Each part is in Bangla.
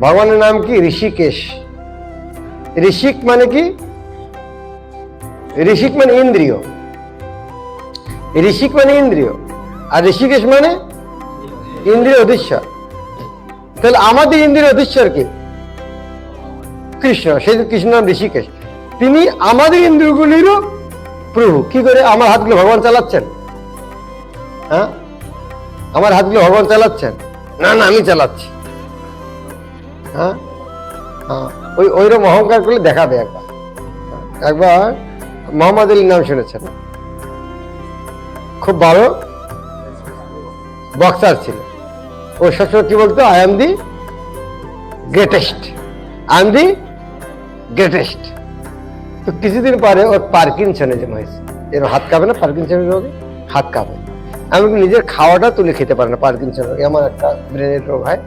ভগবানের নাম কি? ঋষিকেশ। ঋষিক মানে কি? ঋষিক মানে ইন্দ্রিয়। ঋষিক মানে ইন্দ্রিয়। আর ঋষিকেশ মানে ইন্দ্রিয় অধীশ্বর। তাহলে আমাদের ইন্দ্রিয় অধীশ্বর কে? কৃষ্ণ। সেই কৃষ্ণ নাম ঋষিকেশ। তিনি আমাদের ইন্দ্রিয়গুলিরও প্রভু। কি করে? আমার হাতগুলো ভগবান চালাচ্ছেন। হ্যাঁ? আমার হাতগুলো ভগবান চালাচ্ছেন? না না, আমি চালাচ্ছি। হ্যাঁ? হ্যাঁ। ওই, ওইরকম অহংকার করলে দেখাবে একবার। একবার মোহাম্মদ আলীর নাম শুনেছেন? খুব ভালো বক্সার ছিল ও সবসময় কি বলতো? I am the greatest I am the greatest তো কিছুদিন পরে ওর পার্কিনসনের হয়েছে। এর হাত কাঁপে না পার্কিনসনের রোগে? হাত কাঁপে। এমনকি নিজের খাওয়াটা তুলে খেতে পারে না পার্কিনসন রোগে। এমন একটা ব্রেনের রোগ হয়।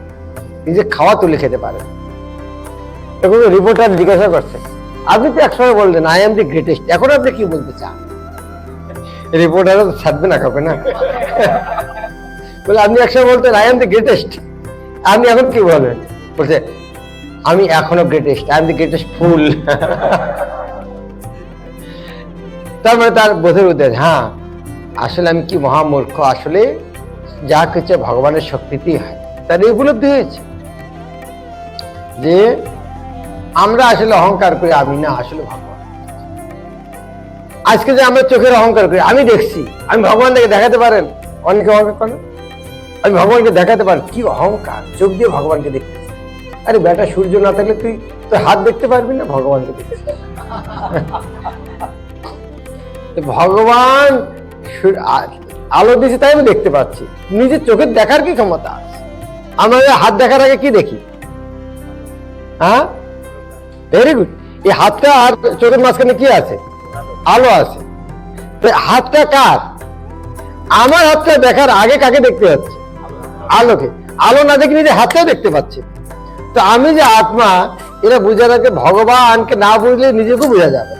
নিজে খাওয়া তুলে খেতে পারে। না। তখন রিপোর্টার জিজ্ঞাসা করছে। আপনি তো একসময় বললেন আই এম দি গ্রেটেস্ট এখন আপনি কি বলতে চান? রিপোর্টারও ছাড়বে না কাউকে, না? বলে, আপনি একসময় বলতেন আই এম দি গ্রেটেস্ট আপনি এখন কি বলেন? বলছে, আমি এখনও greatest I am the greatest ফুল তার মানে তার বোধের উদ্দেশ্য হ্যাঁ আসলে আমি কি মহামূর্খ? আসলে যা কিছু ভগবানের শক্তিতেই হয়, তার এই উপলব্ধি হয়েছে। যে আমরা আসলে অহংকার করি, আমি না, আসলে ভগবান। আজকে যে আমরা চোখের অহংকার করি, আমি দেখছি, আমি ভগবানকে দেখাতে পারেন? অনেকে অহংকার করেন আমি ভগবানকে দেখাতে পারি কি অহংকার, চোখ দিয়ে ভগবানকে দেখতে। আরে বেটা, সূর্য না থাকলে তুই, তোর হাত দেখতে পারবি না, ভগবানকে দেখতে ভগবান আলো দিয়েছে তাই আমি দেখতে পাচ্ছি। নিজের চোখের দেখার কি ক্ষমতা আছে? আমরা হাত দেখার আগে কি দেখি? হ্যাঁ? ভেরি গুড এই হাতটা আর চোখের মাঝখানে কি আছে? আলো আছে। হাতটা কার? আমার হাতটা দেখার আগে কাকে দেখতে পাচ্ছি? আলোকে। আলো না দেখে নিজে হাতটাও দেখতে পাচ্ছি তো আমি যে আত্মা এরা বুঝে রাখে ভগবানকে না বুঝলে নিজেকে বোঝা যাবে।